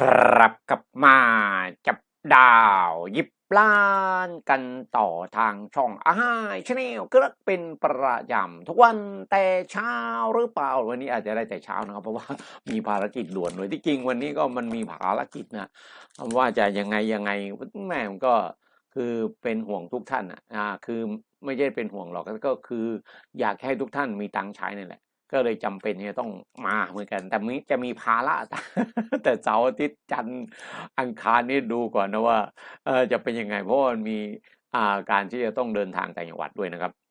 กลับกลับมาจับดาวยิบล้านกันต่อทางช่องอาหายชาแนลก็เป็นประจำทุกวันแต่เช้าหรือเปล่าวันนี้อาจจะได้แต่เช้านะครับ เพราะว่ามีภารกิจด่วนเลยที่จริงวันนี้ก็มันมีภารกิจนะว่าจะยังไงยังไงแม่มันก็คือเป็นห่วงทุกท่านอะคือไม่ใช่เป็นห่วงหรอกก็คืออยากให้ทุกท่านมีตังค์ใช้นี่แหละ ก็เลยจำเป็นที่จะต้องมาเหมือนกัน แต่มีจะมีภาระแต่เสาร์อาทิตย์จันทร์อังคารนี่ดูก่อนนะว่าเอจะเป็นยังไงเพราะมันมีอ่าการที่จะต้องเดินทางต่างจังหวัดด้วยนะครับ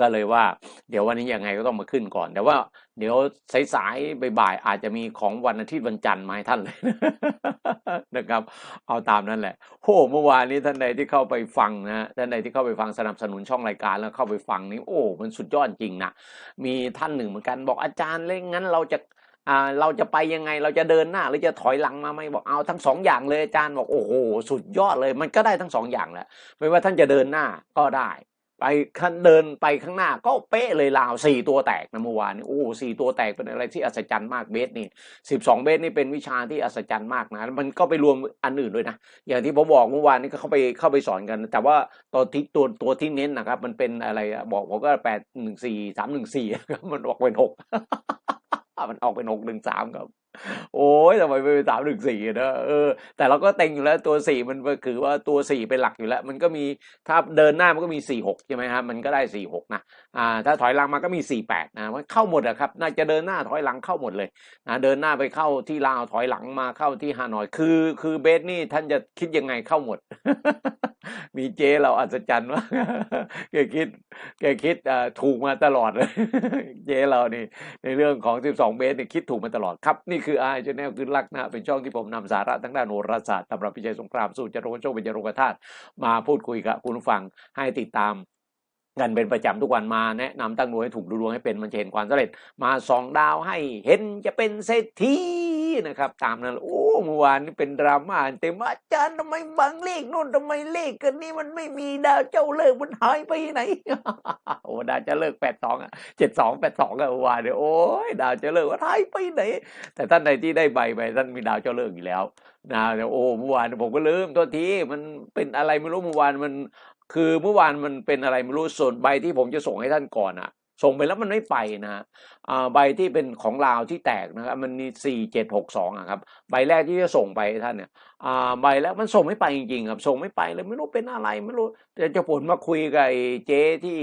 ก็เลยว่า เดี๋ยววันนี้ยังไงก็ต้องมาขึ้นก่อน แต่ว่าเดี๋ยวสายๆบ่ายๆอาจจะมีของวันอาทิตย์วันจันทร์มาให้ท่านเลยนะครับ เอาตามนั้นแหละโหเมื่อวานนี้ท่านใดที่เข้าไปฟังนะท่านใดที่เข้าไปฟังสนับสนุนช่องรายการแล้วเข้าไปฟังนี่โอ้ มันสุดยอดจริงนะมีท่านหนึ่งเหมือนกันบอกอาจารย์เล่งั้นเราจะเราจะไปยังไงเราจะเดินหน้าหรือจะถอยหลังมาไหมบอกเอาทั้งสองอย่างเลยอาจารย์บอกโอ้โหสุดยอดเลย มันก็ได้ทั้งสองอย่างแหละไม่ว่าท่านจะเดินหน้าก็ได้ ไปเดินไปข้างหน้าก็เป๊ะเลยลาวสี่ตัวแตกนะเมื่อวานนี้โอ้สี่ตัวแตกเป็นอะไรที่อัศจรรย์มากเบสนี่สิบสองเบสนี่เป็นวิชาที่อัศจรรย์มากนะมันก็ไปรวมอันอื่นด้วยนะอย่างที่ผมบอกเมื่อวานนี้ก็เข้าไปเข้าไปสอนกัน แต่ว่าตัวที่ตัวตัวที่เน้นนะครับ มันเป็นอะไรบอกผมก็แปดหนึ่งสี่สามหนึ่งสี่มันออกเป็นหกมันออกเป็นหกหนึ่งสามครับ โอ้ยทำไมไปสามหนึ่งสี่นะเออแต่เราก็เต็งอยู่แล้วตัวสี่มันคือว่าตัวสี่เป็นหลักอยู่แล้ว มันก็มีถ้าเดินหน้ามันก็มีสี่หกใช่ไหมครับมันก็ได้สี่หกนะอ่าถ้าถอยหลังมาก็มีสี่แปดนะมันเข้าหมดอะครับน่าจะเดินหน้าถอยหลังเข้าหมดเลยนะเดินหน้าไปเข้าที่ลาวถอยหลังมาเข้าที่ฮานอยคือ คือเบสนี่ท่านจะคิดยังไงเข้าหมด มีเจเราอัศจรรย์ว่าแกคิดแกคิดถูกมาตลอดเลย เจเรานี่ในเรื่องของ 12เมตรเนี่ยคิดถูกมาตลอดครับนี่คือือาชแนลคือลักนะเป็นช่องที่ผมนำสาระทั้งด้านโหราศาสตร์ตำรับพิจัยสงครามสู่จรวโชคเป็นจรวธาตุมาพูดคุยกับคุณฟังให้ติดตามกันเป็นประจำทุกวันมาแนะนำตั้งดวงให้ถูกดูดวงให้เป็นมันจะเห็นความสำเร็จ มาสองดาวให้เห็นจะเป็นเศรษฐี นะครับตามนั้นโอ้เมื่อวานนี้เป็นดราม่าเต็มอาจารย์ทำไมบางเลขโน่นทำไมเลขกันนี่มันไม่มีดาวเจ้าเลิกมันหายไปไหนโอ้ดาวเจะเลิกแปดสองอะเจ็ดสองแปดสองอะเมื่อวานเนี่ยโอ้ยดาวเจะเลิกว่าหายไปไหน แต่ท่านใดที่ได้ใบไปท่านมีดาวเจ้าเลิกอยู่แล้วนะแต่โอ้เมื่อวานผมก็ลืมตัวทีมันเป็นอะไรไม่รู้เมื่อวานมัน คือเมื่อวานมันเป็นอะไรไม่รู้ส่วนใบที่ผมจะส่งให้ท่านก่อนอะ ส่งไปแล้วมันไม่ไปนะฮะใบที่เป็นของลาวที่แตกนะครับมันมีสี่เจ็ดหกสองอะครับใบแรกที่จะส่งไปท่านเนี่ยใบแล้วมันส่งไม่ไปจริงๆครับส่งไม่ไปเลยไม่รู้เป็นอะไรไม่รู้แต่จะผลมาคุยกับเจ๊ที่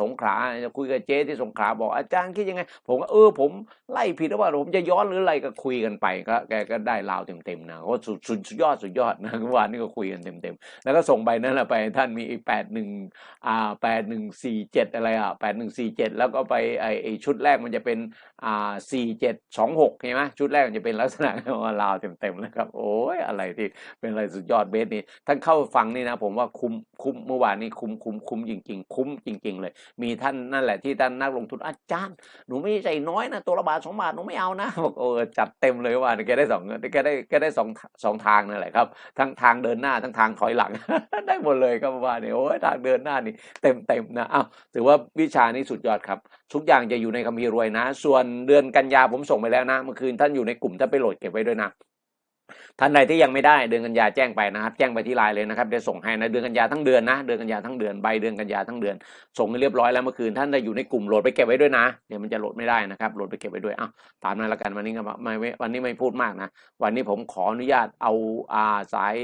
สงขลาจะคุยกับเจ๊ที่สงขลาบอกอาจารย์คิดยังไง ผมก็เออผมไล่ผิดหรือว่าผมจะย้อนหรืออะไรก็คุยกันไปก็แกก็ได้ลาวเต็มๆนะก็สุดสุดยอดสุดยอดนะเมื่อวานนี้ก็คุยกันเต็มๆแล้วก็ส่งใบนั้นแหละไปท่านมีอีกแปดหนึ่งแปดหนึ่งสี่เจ็ดอะไรอะแปดหนึ่งสี่เจ็ดแล้วก็ไปไอ้ชุดแรกมันจะเป็นอ่าสี่เจ็ดสองหกใช่ไหมชุดแรกมันจะเป็นลักษณะลาวเต็มๆนะครับ โอ้ยอะไรที่เป็นอะไรสุดยอดเบสนี่ท่านเข้าฟังนี่นะ ผมว่าคุ้มคุ้มเมื่อวานนี้คุ้มคุ้มคุ้มจริง ๆ คุ้มจริง ๆ เลย มีท่านนั่นแหละที่ท่านนักลงทุนอาจารย์หนูไม่ใจน้อยนะตัวละบาทสองบาทหนูไม่เอานะบอกโอ้จัดเต็มเลยว่าแกได้สองแกได้แกได้สองสองทางนั่นแหละครับทั้งทางเดินหน้าทั้งทางถอยหลังได้หมดเลยครับเมื่อวานนี้โอ้ยทางเดินหน้านี่เต็มเต็มๆนะอ้าวถือว่าวิชานี้สุดยอดครับ ทุกอย่างจะอยู่ในคัมภีร์รวยนะ ส่วนเดือนกันยาผมส่งไปแล้วนะเมื่อคืนท่านอยู่ในกลุ่มท่านไปโหลดเก็บไว้ด้วยนะท่านใดที่ยังไม่ได้เดือนกันยาแจ้งไปนะครับ แจ้งไปที่ไลน์เลยนะครับเดี๋ยวส่งให้นะเดือนกันยาทั้งเดือนนะ เดือนกันยาทั้งเดือนใบเดือนกันยาทั้งเดือน ส่งให้เรียบร้อยแล้วเมื่อคืนท่านได้อยู่ในกลุ่มโหลดไปเก็บไว้ด้วยนะเดี๋ยวมันจะโหลดไม่ได้นะครับโหลดไปเก็บไว้ด้วยอ้าวตามนั้นละกันวันนี้ก็ไม่วันนี้ไม่พูดมากนะ วันนี้ผมขออนุญาตเอาอ่าสาย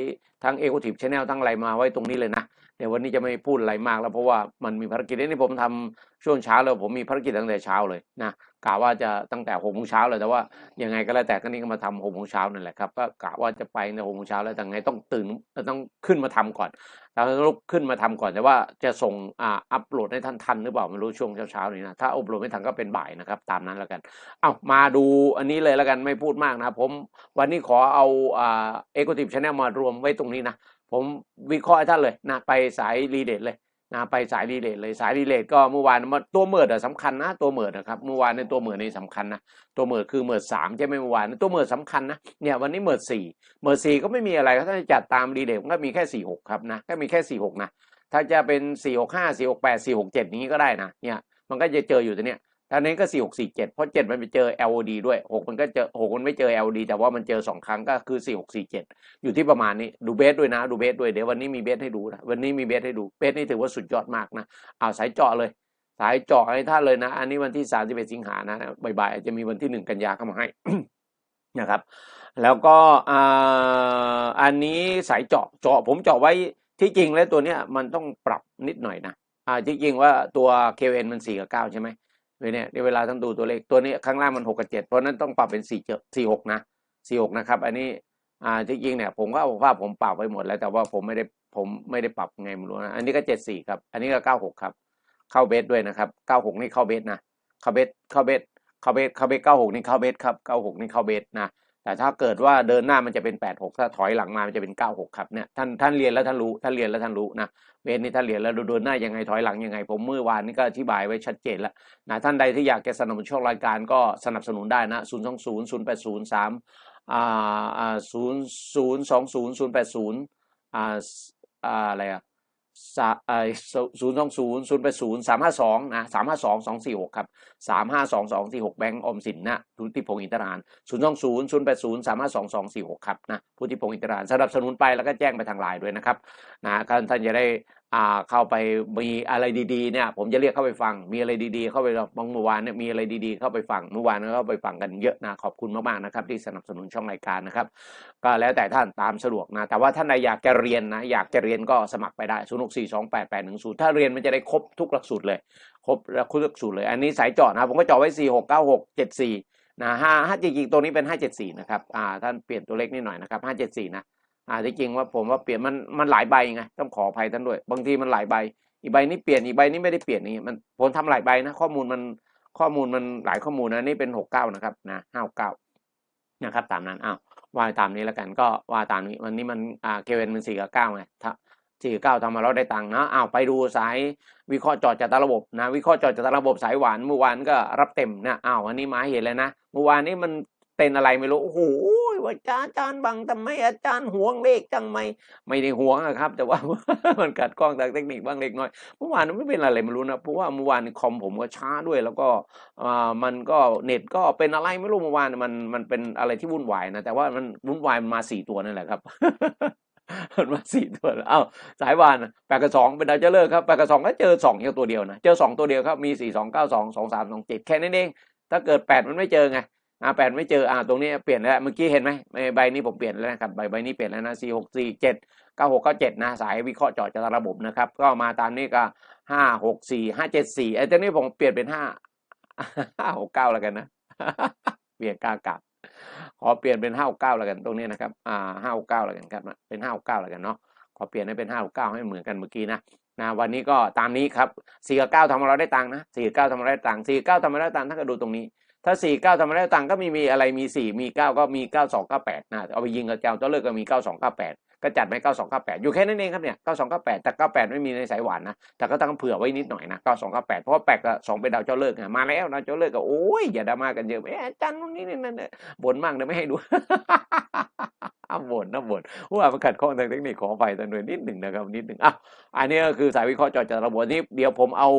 ทั้งเอ o ก i ิ e ชแนลทั้งอะไรมาไว้ตรงนี้เลยนะ เดี๋ยววันนี้จะไม่พูดอะไรมากแล้วเพราะว่ามันมีภารกิจนี่ผมทำช่วงเช้าเลยผมมีภารกิจตั้งแต่เช้าเลยนะกะว่าจะตั้งแต่หกโมงเช้าเลยแต่ว่ายังไงก็แล้วแต่ก็นี่ก็มาทำหกโมงเช้านั่นแหละครับก็กะว่าจะไปในหกโมงเช้าแล้วแต่ไงต้องตื่นต้องขึ้นมาทำก่อนเราต้องลุกขึ้นมาทำก่อนแต่ว่าจะส่งอ่าอัปโหลดให้ท่านทันหรือเปล่าไม่รู้ช่วงเช้าๆนี้นะถ้าอัปโหลดไม่ทันก็เป็นบ่ายนะครับตามนั้นแล้วกันเอามาดูอันนี้เลยแล้วกันไม่พูดมากนะผมวันนี้ขอเอาอ่าเอ็กซ์ทีฟชแนลมารวมไว้ตรงนี้นะ ผมวิเคราะห์ท่านเลยนะไปสายรีเดทเลยนะไปสายรีเลทเลยสายรีเลทก็เมื่อวานมันตัวเมิดอะสำคัญนะตัวเมิดนะครับเมื่อวานในตัวเมิดนี่สำคัญนะตัวเมิดคือเมิดสามใช่ไหมเมื่อวานตัวเมิดสำคัญนะเนี่ยวันนี้เมิดสี่เมิดสี่ก็ไม่มีอะไรก็ถ้าจะจัดตามรีเลทก็มีแค่สี่หกครับนะก็มีแค่สี่หกนะถ้าจะเป็นสี่หกห้าสี่หกแปดสี่หกเจ็ดนี้ก็ได้นะเนี่ยมันก็จะเจออยู่ตัวเนี้ย ท่านี้ก็สี่หกสี่เจ็ดเพราะเจ็ดมันไปเจอ LOD ด้วยหกมันก็เจอหกมันไม่เจอ LOD แต่ว่ามันเจอสองครั้งก็คือสี่หกสี่เจ็ดอยู่ที่ประมาณนี้ดูเบสด้วยนะ ดูเบสด้วยเดี๋ยววันนี้มีเบสให้ดูนะวันนี้มีเบสให้ดูเบสนี่ถือว่าสุดยอดมากนะเอาสายเจาะเลย สายเจาะให้ท่านเลยนะ อันนี้วันที่สามสิบเอ็ดสิงหานะบ่ายๆอาจจะมีวันที่หนึ่งกันยาเข้ามาให้นะครับ แล้วก็ออันนี้สายเจาะเจาะผมเจาะไว้ที่จริงแล้วตัวเนี้ยมันต้องปรับนิดหน่อยนะอ่าที่จริงว่าตัว KN มันสี่กับเก้าใช่ไหม เนี่ยเนี่ยเวลาต้องดูตัวเลขตัวนี้ข้างล่างมันหกกับเจ็ดเพราะนั้นต้องปรับเป็นสี่เจ็ดสี่หกนะสี่หกนะครับ อันนี้อ่าจริงเนี่ยผมก็เอาภาพผมปรับไปหมดแล้วแต่ว่าผมไม่ได้ผมไม่ได้ปรับไงไม่รู้นะอันนี้ก็เจ็ดสี่ครับ อันนี้ก็เก้าหกครับ เข้าเบสด้วยนะครับเก้าหกนี่เข้าเบสนะเข้าเบสเข้าเบสเข้าเบสเข้าเบสเก้าหกนี่เข้าเบสครับเก้าหกนี่เข้าเบสนะ แต่ถ้าเกิดว่าเดินหน้ามันจะเป็นแปดหกถ้าถอยหลังมามันจะเป็นเก้าหกครับเนี่ยท่านท่านเรียนแล้วท่านรู้ท่านเรียนแล้วท่านรู้นะเวรนี่ท่านเรียนแล้วเดินหน้ายังไงถอยหลังยังไง ผมเมื่อวานนี้ก็อธิบายไว้ชัดเจนแล้วนะท่านใดที่อยากจะสนับสนุนช่องรายการก็สนับสนุนได้นะศูนย์สองศูนย์ศูนย์แปดศูนย์สามอ่าอ่าศูนย์ศูนย์สองศูนย์ศูนย์แปดศูนย์อ่าอ่าอะไรอะ ศูนย์สองศูนย์ศูนย์ไปศูนย์สามห้าสองนะสามห้าสองสองสี่หกครับสามห้าสองสองสี่หกแบงก์อมสินนะพุทธิพงศ์อินทรานศูนย์สองศูนย์ศูนย์ไปศูนย์สามห้าสองสองสี่หกครับนะพุทธิพงศ์อินทรานสนับสนุนไปแล้วก็แจ้งไปทางไลน์ด้วยนะครับนะท่านท่านจะได้ เข้าไปมีอะไรดีๆเนี่ยผมจะเรียกเข้าไปฟัง มีอะไรดีๆ เข้าไปบางเมื่อวานเนี่ยมีอะไรดีๆ เข้าไปฟังเมื่อวานก็เข้าไปฟังกันเยอะนะขอบคุณมากๆนะครับ ที่สนับสนุนช่องรายการนะครับ ก็แล้วแต่ท่านตามสะดวกนะ แต่ว่าท่านใดอยากจะเรียนนะอยากจะเรียนก็สมัครไปได้0 6 4 2 8 8 1 0ถ้าเรียนมันจะได้ครบทุกหลักสูตรเลยครบแล้วทุกหลักสูตรเลย อันนี้สายจาะนะผมก็จาะไว้4 6 9 6 7 4นะห้าห้าจริงๆตัวนี้เป็น574นะครับอ่าท่านเปลี่ยนตัวเลขนิดหน่อยนะครับ574นะ อ่าที่จริงว่าผมว่าเปลี่ยนมันมันหลายใบไงต้องขออภัยท่านด้วย บางทีมันหลายใบ อีกใบนี้เปลี่ยนอีกใบนี้ไม่ได้เปลี่ยนนี่มันผมทำหลายใบนะ ข้อมูลมันข้อมูลมันหลายข้อมูลนะนี่เป็น69นะครับนะ59นะครับตามนั้นอ้าวว่าตามนี้แล้วกันก็ว่าตามนี้วันนี้มันอ่าเคเวนมันสี่กับเก้าไงสี่กับเก้าทำมาแล้วได้ตังค์นะอ้าวไปดูสายวิเคราะห์จอดจากตาระบบนะ วิเคราะห์จอดจากตาระบบสายหวานเมื่อวานก็รับเต็มนะอ้าววันนี้มาเห็นเลยนะเมื่อวานนี้มัน เป็นอะไรไม่รู้ โอ้โหว่าอาจารย์อาจารย์บังทำไมอาจารย์ห่วงเลขจังไหมไม่ได้ห่วงอะครับ แต่ว่ามันกัดกล้องทางเทคนิคบ้างเล็กน้อยเมื่อวานไม่เป็นอะไรไม่รู้นะเพราะว่าเมื่อวานคอมผมก็ช้าด้วย แล้วก็มันก็เน็ตก็เป็นอะไรไม่รู้เมื่อวานมันมันเป็นอะไรที่วุ่นวายนะแต่ว่ามันวุ่นวายมันมาสี่ตัวนั่นแหละครับมันมาสี่ตัวแล้วอ้าวสายวานแปดกับสองเป็นดาวเจริญครับแปดกับสองก็เจอสองแค่ตัวเดียวนะ เจอสองตัวเดียวครับ มีสี่สองเก้าสองสองสามสองเจ็ดแค่นั้นเอง ถ้าเกิดแปดมันไม่เจอไง อ่าแปดไม่เจออ่าตรงนี้เปลี่ยนแล้วเมื่อกี้เห็นไหมใบนี้ผมเปลี่ยนแล้วนะครับใบใบนี้เปลี่ยนแล้วนะสี่หกสี่เจ็ดเก้าหกเก้าเจ็ดนะสายวิเคราะห์เจาะจากระบบนะครับ ก็มาตามนี้ก็ห้าหกสี่ห้าเจ็ดสี่ไอ้ตัวนี้ผมเปลี่ยนเป็นห้าห้าหกเก้าแล้วกันนะเปลี่ยนกากลับขอเปลี่ยนเป็นห้าเก้าแล้วกันตรงนี้นะครับอ่าห้าเก้าแล้วกันครับเป็นห้าเก้าแล้วกันเนาะขอเปลี่ยนให้เป็นห้าเก้าให้เหมือนกันเมื่อกี้นะนะวันนี้ก็ตามนี้ครับสี่กับเก้าทำมาเราได้ตังค์นะสี่กับเก้าทำมาเราได้ตังค์สี่กับเก้าทำเราได้ตังค์ท่าก็ดูตรงนี้ ถ้าสี่เก้าทำมาเราได้ตังค์ก็มีมีอะไรมีสี่มีเก้าก็มีเก้าสองเก้าแปดนะเอาไปยิงกับเจ้าตัวเลือกก็มีเก้าสองเก้าแปดก็จัดไปเก้าสองเก้าแปดอยู่แค่นั้นเองครับเนี่ยเก้าสองเก้าแปดแต่เก้าแปดไม่มีในสายหวานนะแต่ก็ต้องเผื่อไว้นิดหน่อยนะเก้าสองเก้าแปดเพราะแปดกับสองเป็นดาวเจ้าเลิกไงมาแล้วดาวเจ้าเลิกก็โอ้ยอย่าดราม่ากันเยอะเอ๊ะจารย์นู่นนี่นี่นั่นบ่นมากเลยไม่ให้ดูบ่นนะบ่นว่ามันขัดข้องทางเทคนิคขอไฟตันด้วยนิดหนึ่งนะครับนิดหนึ่งอ้าวอันนี้ก็คือสายวิเคราะห์จอจากระบบนี้เดี๋ยวผมเอา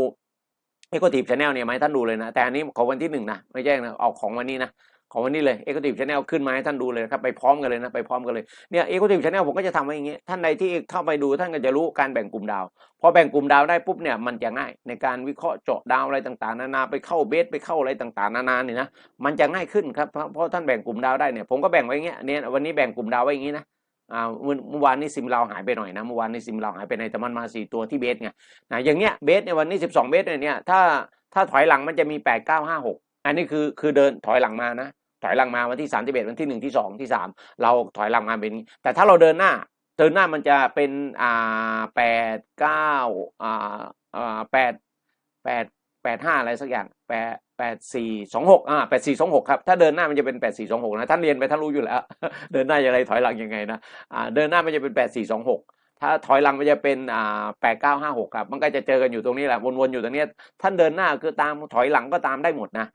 เอ็กโคทีฟชาแนลเนี่ยมาให้ท่านดูเลยนะ แต่อันนี้ของวันที่หนึ่งนะไม่แจ้งนะเอาของวันนี้นะของวันนี้เลยเอ็กโคทีฟชาแนลขึ้นมาให้ท่านดูเลยครับไปพร้อมกันเลยนะไปพร้อมกันเลยเนี่ยเอ็กโคทีฟชาแนลผมก็จะทำไว้อย่างเงี้ยท่านใดที่เข้าไปดูท่านก็จะรู้การแบ่งกลุ่มดาวพอแบ่งกลุ่มดาวได้ปุ๊บเนี่ยมันจะง่ายในการวิเคราะห์เจาะดาวอะไรต่างๆนานาไปเข้าเบสไปเข้าอะไรต่างๆนานาเนี่ยนะมันจะง่ายขึ้นครับเพราะท่านแบ่งกลุ่มดาวได้เนี่ยผมก็แบ่งไว้อย่างเงี้ยเนี่ยวันนี้แบ่งกลุ่มดาวไว้อย่างงี้นะ เมื่อเมื่อวานนี้ซิมเราหายไปหน่อยนะเมื่อวานนี้ซิมเราหายไปในแต่มันมาสี่ตัวที่เบสไงนะอย่างเงี้ยเบสเนี่ยวันนี้สิบสองเบสเนี่ยถ้าถ้าถอยหลังมันจะมีแปดเก้าห้าหกอันนี้คือคือเดินถอยหลังมานะถอยหลังมาวันที่สามที่เอ็ดวันที่หนึ่งที่สองที่สามเราถอยหลังมาเป็นแต่ถ้าเราเดินหน้าเดินหน้ามันจะเป็นอ่าแปดเก้าอ่าอ่าแปดแปดแปดห้าอะไรสักอย่างแปด แปดสี่สองหกอ่าแปดสี่สองหกครับ ถ้าเดินหน้ามันจะเป็นแปดสี่สองหกนะ ท่านเรียนไปท่านรู้อยู่แล้ว เดินหน้าอย่างไรถอยหลังยังไงนะ อ่า เดินหน้ามันจะเป็นแปดสี่สองหก ถ้าถอยหลังมันจะเป็นอ่าแปดเก้าห้าหกครับ มันก็จะเจอกันอยู่ตรงนี้แหละวนๆอยู่ตรงนี้ ท่านเดินหน้าคือตามถอยหลังก็ตามได้หมดนะ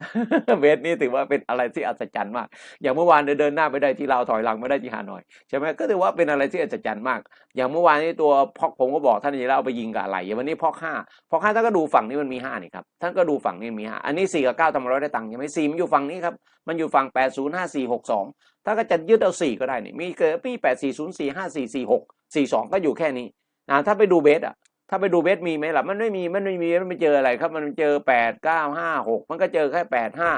เวทนี้ถือว่าเป็นอะไรที่อัศจรรย์มาก อย่างเมื่อวานเดินหน้าไปได้ที่เราวถอยหลังไม่ได้ที่ฮานอยใช่ไหมก็ถือว่าเป็นอะไรที่อัศจรรย์มาก อย่างเมื่อวานนี้ตัวพอกผมก็บอกท่านอย่างนี้แล้วเอาไปยิงกับอะไรอย่างวันนี้พอกห้าพอกห้าท่านก็ดูฝั่งนี้มันมีห้านี่ครับท่านก็ดูฝั่งนี้มีห้าอันนี้สี่กับเก้าทำมาร้อยได้ตังค์ใช่ไหมสี่มันอยู่ฝั่งนี้ครับมันอยู่ฝั่งแปดศูนย์ห้าสี่หกสองถ้าก็จะยึดเอาสี่ก็ได้นี่มีเกิดปีแปดสี่ศูนย์สี่ห้าสี่สี่หก สี่สองก็อยู่แค่นี้นะถ้าไปดูเบสอะถ้าไปดูเบสมีไหมล่ะมันไม่มีมันไม่มีมันไม่เจออะไรครับ มันเจอแปดเก้าห้าหกมันก็เจอแค่แปดห้า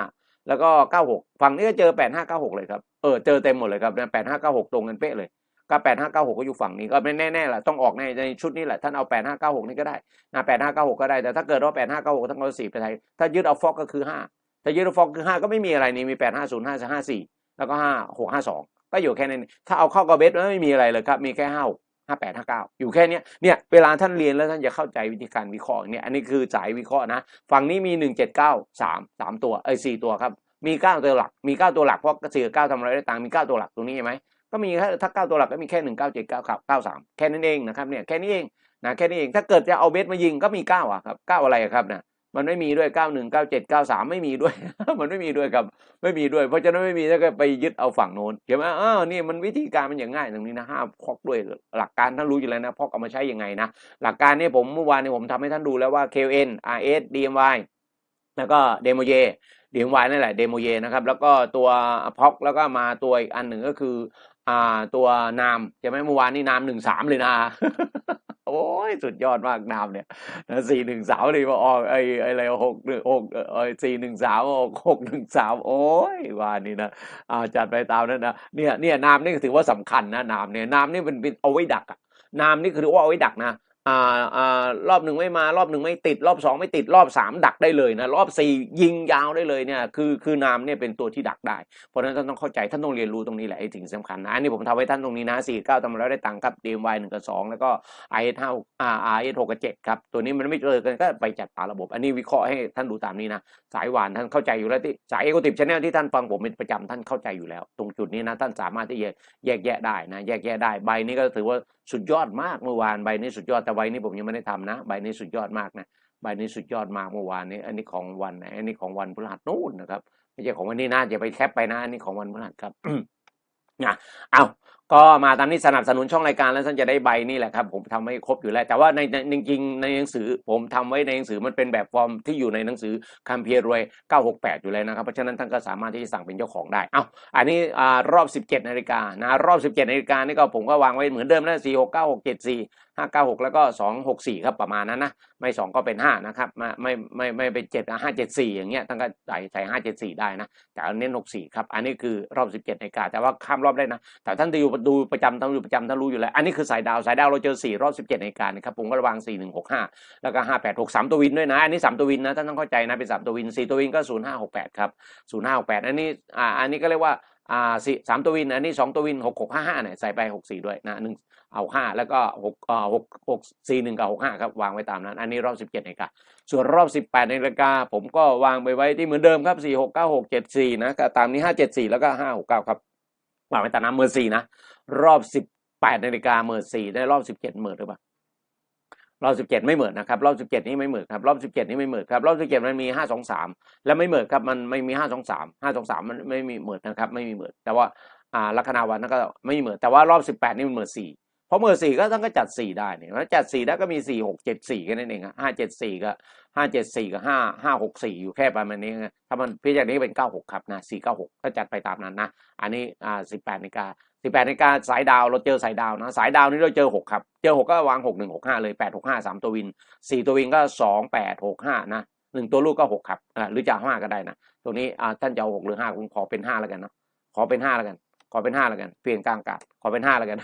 แล้วก็เก้าหกฝั่งนี้ก็เจอแปดห้าเก้าหกเลยครับเออเจอเต็มหมดเลยครับแปดห้าเก้าหกตรงกันเป๊ะเลยก็แปดห้าเก้าหกก็อยู่ฝั่งนี้ก็ไม่แน่ๆแหละต้องออกในในชุดนี้แหละท่านเอาแปดห้าเก้าหกนี่ก็ได้นะแปดห้าเก้าหกก็ได้แต่ถ้าเกิดว่าแปดห้าเก้าหกทั้งร้อยสี่ไปไทยถ้ายึดเอาฟอกก็คือห้าถ้ายึดเอาฟอกคือห้าก็ไม่มีอะไรนี่มีแปดห้าศูนย์ห้าห้าสี่แล้วก็ห้าหกห้าสอง ก็อยู่แค่นั้นถ้าเอาเข้ากับเบสไม่มีอะไรเลยครับ มีแค่ห้าห้าแปดห้าเก้าอยู่แค่นี้เนี่ยเวลาท่านเรียนแล้วท่านจะเข้าใจวิธีการวิเคราะห์เนี่ยอันนี้คือสายวิเคราะห์นะฝั่งนี้มีหนึ่งเจ็ดเก้าสามสามตัวเอ้ยสี่ตัวครับมีเก้าตัวหลักมีเก้าตัวหลักเพราะสี่กับเก้าทำอะไรได้ตังมีเก้าตัวหลักตรงนี้ใช่ไหมก็มีแค่ถ้าเก้าตัวหลักก็มีแค่หนึ่งเก้าเจ็ดเก้าเก้าสามแค่นั้นเองนะครับเนี่ยแค่นี้เองนะแค่นี้เองถ้าเกิดจะเอาเบสมายิงก็มีเก้าอะครับเก้าอะไรครับเนี่ย มันไม่มีด้วยเก้าหนึ่งเก้าเจ็ดเก้าสามไม่มีด้วย มันไม่มีด้วยครับ ไม่มีด้วย เพราะฉะนั้นไม่มีแล้วก็ไปยึดเอาฝั่งโน้นเห็นไหมอ้าวนี่มันวิธีการมันอย่างง่ายตรงนี้นะห้าพอกด้วยหลักการท่านรู้อยู่แล้วนะพอกเอามาใช้ยังไงนะ หลักการนี่ผมเมื่อวานนี้ผมทำให้ท่านดูแล้วว่า KN RS DMY แล้วก็ Demo Y DMY นั่นแหละ Demo Y นะครับแล้วก็ตัวพอกแล้วก็มาตัวอีกอันหนึ่งก็คืออ่าตัวนามใช่ไหมเมื่อวานนี่นามหนึ่งสามเลยนะ อ้ยสุดยอดมากนามเนี่ยสี่หนึ่งสามเลยมาออกไอ้ไอ้อะไรหกหนึ่งหกเอ้สี่หนึ่งสามออกหกหนึ่งสามโอ้ยว่านี่นะอ่าจัดไปตามนั้นนะเนี่ยเนี่ยนามนี่ถือว่าสำคัญนะนามเนี่ยนามนี่เป็นเป็นเอาไว้ดักอะนามนี่คือว่าเอาไว้ดักนะ อ่าอ่ารอบหนึ่งไม่มารอบหนึ่งไม่ติด รอบสองไม่ติดรอบสามดักได้เลยนะรอบสี่ยิงยาวได้เลยเนี่ยคือคือนามเนี่ยเป็นตัวที่ดักได้ เพราะฉะนั้นท่านต้องเข้าใจท่านต้องเรียนรู้ตรงนี้แหละไอ้สิ่งสำคัญนะอันนี้ผมทำไว้ท่านตรงนี้นะสี่เก้าทำมาแล้วได้ตังค์ครับ DMY หนึ่งกับสองแล้วก็ i เอท่าอ่า i หกกับเจ็ดครับตัวนี้มันไม่เจอกันก็ไปจัดตาระบบ อันนี้วิเคราะห์ให้ท่านดูตามนี้นะสายหวานท่านเข้าใจอยู่แล้วที่สายเอโกติฟชแนลที่ท่านฟังผมเป็นประจำท่านเข้าใจอยู่แล้ว ตรงจุดนี้นะท่านสามารถที่จะแยกแยะได้นะแยกแยะได้ใบนี้ก็ถือว่าสุดยอดมากเมื่อวานใบนี้สุดยอดแต่ใบนี้ผมยังไม่ได้ทำนะ ใบนี้สุดยอดมากนะใบนี้สุดยอดมากเมื่อวานนี้ อันนี้ของวันไหนอันนี้ของวันพฤหัสนู่นนะครับไม่ใช่ของวันนี้นะอย่าไปแคปไปนะอันนี้ของวันพฤหัสครับนะเอา ก็มาตามนี้สนับสนุนช่องรายการแล้วท่านจะได้ใบนี่แหละครับผมทำให้ครบอยู่แล้วแต่ว่าในจริงๆในหนังสือผมทำไว้ในหนังสือมันเป็นแบบฟอร์มที่อยู่ในหนังสือคัมภีร์รวย 968 อยู่เลยนะครับเพราะฉะนั้นท่านก็สามารถที่จะสั่งเป็นเจ้าของได้เอาอันนี้อรอบ 17นาฬิกานะรอบ 17นาฬิกานี่ก็ผมก็วางไว้เหมือนเดิมนะ4 6 9 6 7 4 5 9 6 แล้วก็ 2 6 4 ครับประมาณนั้นนะไม่ 2 ก็เป็น 5 นะครับไม่ไม่ไม่ไม่เป็น7นะ5 7 4 อย่างเงี้ยท่านก็ใส่ใส่5 7 4 ได้นะแต่เน้น 6 4 ครับอันนี้คือรอบ 17นาฬิกาแต่ว่าข้ามรอบได้นะแต่ท่านดูดูประจำท่านดูประจำท่านรู้อยู่แล้ว อันนี้คือสายดาวสายดาวเราเจอ 4 รอบ 17นกานะครับผมก็ระวัง 4 1 6 5 แล้วก็ 5 8 6 3 ตัววินด้วยนะ อันนี้ 3 ตัววินนะท่านต้องเข้าใจนะเป็น 3 ตัววิน 4 ตัววินก็ 0 5 6 8 ครับ 0 5 6 8 อันนี้อ่าอันนี้ก็เรียกว่าอ่าสี่สามตัววิน อันนี้สองตัววินหกหกห้าห้าเนี่ยใส่ไปหกสี่ด้วยนะหนึ่งเอาห้าแล้วก็หกอ่าหกหกสี่หนึ่งกับหกห้าครับ วางไว้ตามนั้น อันนี้รอบสิบเจ็ดนาฬิกาส่วนรอบสิบแปดนาฬิกาผมก็วางไปไว้ที่เหมือนเดิมครับสี่หกเก้าหกเจ็ดสี่นะตามนี้ห้าเจ็ดสี่แล้วก็ห้าหกเก้าครับ มาไว้ตานั้นเมื่อสี่นะรอบสิบแปดนาฬิกาเมื่อสี่ได้รอบสิบเจ็ดเมอร์หรือเปล่ารอบสิบเจ็ดไม่เหมือนนะครับรอบสิบเจ็ดนี้ไม่เหมือนครับรอบสิบเจ็ดนี้ไม่เหมือนครับรอบสิบเจ็ดมันมีห้าสองสามแล้วไม่เหมือนครับมันไม่มีห้าสองสามห้าสองสามมันไม่มีเหมือนนะครับไม่มีเหมือนแต่ว่าอ่าลัคนาวันนั่นก็ไม่มีเหมือนแต่ว่ารอบสิบแปดนี่มันเหมือนสี่ ราะเหมือนสี่ก็ต้องก็จัดสี่ได้เนี่ยแล้วจัดสี่ได้ก็มีสี่หกเจ็ดสี่แค่นั้นเองห้าเจ็ดสี่ก็ห้าเจ็ดสี่กับห้าห้าหกสี่อยู่แค่ประมาณนี้ถ้ามันพิจารณานี้เป็นเก้าหกครับนะสี่เก้าหกก็จัดไปตามนั้นนะ อันนี้อ่าสิบแปดนาฬิกาสิบแปดนาฬิกาสายดาวเราเจอสายดาวนะ สายดาวนี้เราเจอหกครับ เจอหกก็วางหกหนึ่งหกห้าเลยแปดหกห้าสามตัววินสี่ตัววินก็สองแปดหกห้านะหนึ่งตัวลูกก็หกครับอ่าหรือจะห้าก็ได้นะตัวนี้อ่าท่านจะเอาหกหรือห้าผมขอเป็นห้าแล้วกันนะขอเป็นห้าแล้วกัน ขอเป็นห้าแล้วกัน เปลี่ยนกลางกาศขอเป็นห้าแล้วกัน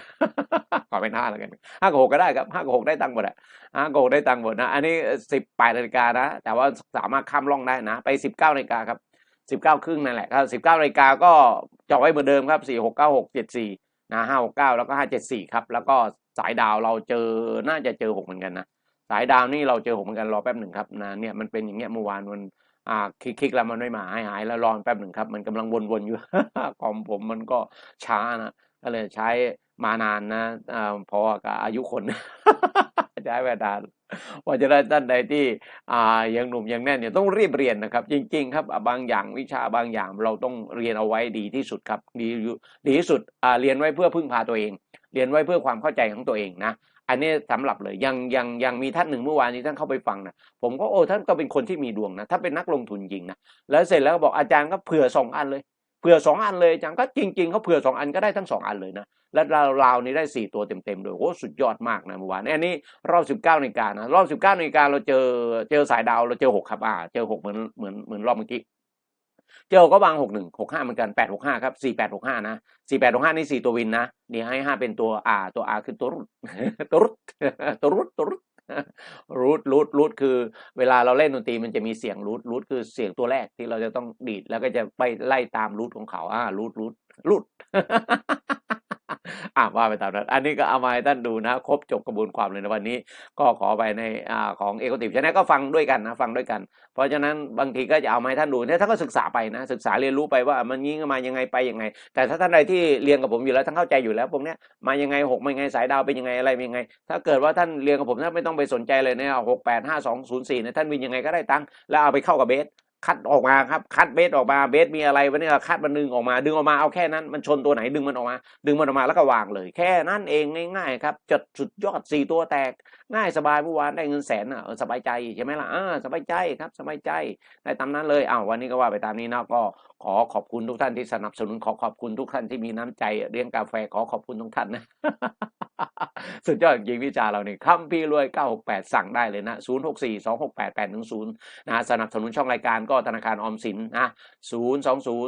ขอเป็นห้าแล้วกันห้ากับหกก็ได้ครับห้ากับหกได้ตังค์หมดอะห้ากับหกได้ตังค์หมดนะ อันนี้สิบแปดนาฬิกานะ แต่ว่าสามารถข้ามล่องได้นะ ไปสิบเก้านาฬิกาครับสิบเก้าครึ่งนั่นแหละครับสิบเก้านาฬิกาก็เจาะไว้เหมือนเดิมครับสี่หกเก้าหกเจ็ดสี่นะห้าหกเก้าแล้วก็ห้าเจ็ดสี่ครับ แล้วก็สายดาวเราเจอน่าจะเจอหกเหมือนกันนะ สายดาวนี่เราเจอหกเหมือนกันรอแป๊บหนึ่งครับนะเนี่ยมันเป็นอย่างเงี้ยเมื่อวานมันอ่าคลิกคลิกแล้วมันไม่มาหายหายแล้วรอแป๊บหนึ่งครับ มันกำลังวนๆอยู่คอมผมมันก็ช้านะก็เลยใช้มานานนะอ่าพอกับอายุคนใช้เวลานานเพราะฉะนั้ท่านใดที่อ่ายังหนุ่มยังแน่นเนี่ยต้องรีบเรียนนะครับ จริง ๆ ครับบางอย่างวิชาบางอย่างเราต้องเรียนเอาไว้ดีที่สุดครับดีอยู่ดีที่สุดอ่าเรียนไว้เพื่อพึ่งพาตัวเอง เรียนไว้เพื่อความเข้าใจของตัวเองนะ อันนี้สำหรับเลยยังยังยังมีท่านหนึ่งเมื่อวานนี้ท่านเข้าไปฟังนะผมก็โอ้ท่านก็เป็นคนที่มีดวงนะถ้าเป็นนักลงทุนจริงนะแล้วเสร็จแล้วก็บอกอาจารย์ก็เผื่อสองอันเลยเผื่อสองอันเลยอาจารย์ก็จริงๆเขาเผื่อสองอันก็ได้ทั้งสองอันเลยนะแล้วราเรานี่ได้สี่ตัวเต็มๆเลยโอ้สุดยอดมากนะเมื่อวานอันนี้รอบสิบเก้านาฬิกานะรอบสิบเก้านาฬิกาเราเจอเจอสายดาวเราเจอหกครับอ่าเจอหกเหมือนเหมือนเหมือนรอบเมื่อกี้ เจอก็วางหกหนึ่งหกห้าเหมือนกันแปดหกห้าครับสี่แปดหกห้านะสี่แปดหกห้านี่สี่ตัววินนะนี่ให้ห้าเป็นตัวอาตัวอาคือตัวรุดตัวรุดตัวรุดตัวรุดรูดรูดรูดคือเวลาเราเล่นดนตรีมันจะมีเสียงรูดรูดคือเสียงตัวแรกที่เราจะต้องดีดแล้วก็จะไปไล่ตามรูดของเขาอ่ารูดรูดรูด อ่าว่าไปตามนั้นอันนี้ก็เอามาให้ท่านดูนะครบจบกระบวนความเลยในวันนี้ ก็ขอไปในอ่าของเอกติฟชนะก็ฟังด้วยกันนะฟังด้วยกัน เพราะฉะนั้นบางทีก็จะเอามาให้ท่านดูเนี่ยท่านก็ศึกษาไปนะ ศึกษาเรียนรู้ไปว่ามันยิงมายังไงไปยังไง แต่ถ้าท่านใดที่เรียนกับผมอยู่แล้วท่านเข้าใจอยู่แล้วพวกเนี้ยมายังไงหกมายังไงสายดาวเป็นยังไงอะไรเป็นยังไง ถ้าเกิดว่าท่านเรียนกับผมท่านไม่ต้องไปสนใจเลยเนี่ยหกแปดห้าสองศูนย์สี่เนี่ยท่านวินยังไงก็ได้ตังค์แล้วเอาไปเข้ากับเบส คัดออกมาครับคัดเบสออกมาเบสมีอะไรวะเนี่ยคัดมันดึงออกมา ดึงออกมาเอาแค่นั้นมันชนตัวไหนดึงมันออกมา ดึงมันออกมาแล้วก็วางเลย แค่นั้นเองง่ายๆครับจดสุดยอดสี่ตัวแตก ง่ายสบายเมื่อวานได้เงินแสนอะสบายใจใช่ไหมล่ะอ่าสบายใจครับสบายใจได้ตามนั้นเลยอ้าววันนี้ก็ว่าไปตามนี้นะก็ขอขอบคุณทุกท่านที่สนับสนุนขอขอบคุณทุกท่านที่มีน้ำใจเลี้ยงกาแฟขอขอบคุณทุกท่านนะสุดยอดจริงวิจารเราเนี่ยคัมพี่รวย968สั่งได้เลยนะ064 268 810นะสนับสนุนช่องรายการก็ธนาคารออมสินนะ020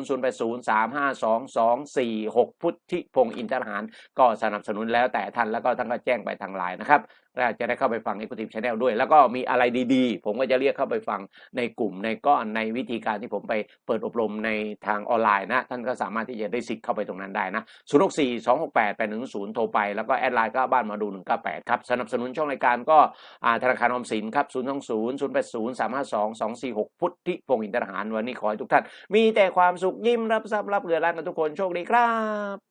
080 352 246พุทธิพงศ์อินทรหาร ก็สนับสนุนแล้วแต่ท่านแล้วก็ท่านก็แจ้งไปทางไลน์นะครับแล้วจะได้เข้าไปฟัง Executive Channel ด้วย แล้วก็มีอะไรดีๆ ผมก็จะเรียกเข้าไปฟังในกลุ่มในก้อนในวิธีการที่ผมไปเปิดอบรมในทางออนไลน์นะ ท่านก็สามารถที่จะได้สิทธิ์เข้าไปตรงนั้นได้นะ 0 6 4 2 6 8 8 1 0 โทรไป แล้วก็แอดไลน์ก็บ้านมาดู 198 ครับ สนับสนุนช่องรายการก็ธนาคารออมสินครับ 0 2 0 0 8 0 3 5 2 2 4 6 พุทธิพงศ์อินทรหารวันนี้ขอให้ทุกท่าน มีแต่ความสุขยิ้มรับทรัพย์รับเงินล้านกันทุกคนโชคดีครับ